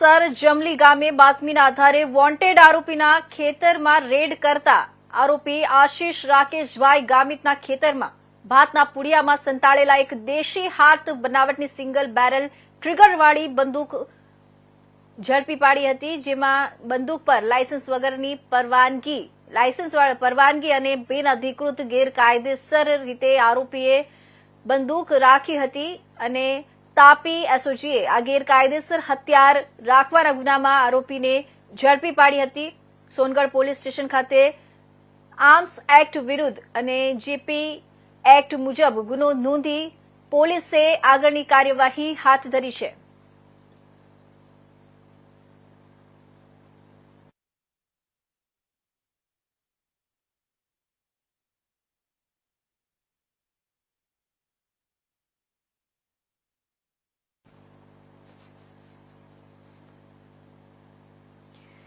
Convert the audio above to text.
Sir જમલી ગામે બાતમીના આધારે વોન્ટેડ આરોપીના ખેતરમાં રેડ કરતા આરોપી આશીષ રાકેશભાઈ ગામિતના ખેતરમાં ભાતના પુડિયામાં સંતાડેલા એક દેશી હાથ બનાવટની સિંગલ બેરલ ટ્રિગરવાળી બંદૂક ઝડપી પાડી હતી, જેમાં બંદૂક પર લાયસન્સ વગરની પરવાનગી, લાયસન્સ પરવાનગી અને બિન અધિકૃત ગેરકાયદેસર રીતે આરોપીએ બંદૂક રાખી હતી અને તાપી એસઓજીએ આ ગેરકાયદેસર હથિયાર રાખવાના ગુનામાં આરોપીને ઝડપી પાડી હતી. સોનગઢ પોલીસ સ્ટેશન ખાતે આર્મ્સ એક્ટ વિરુદ્ધ અને જીપી એક્ટ મુજબ ગુનો નોંધી પોલીસે આગળની કાર્યવાહી હાથ ધરી છે.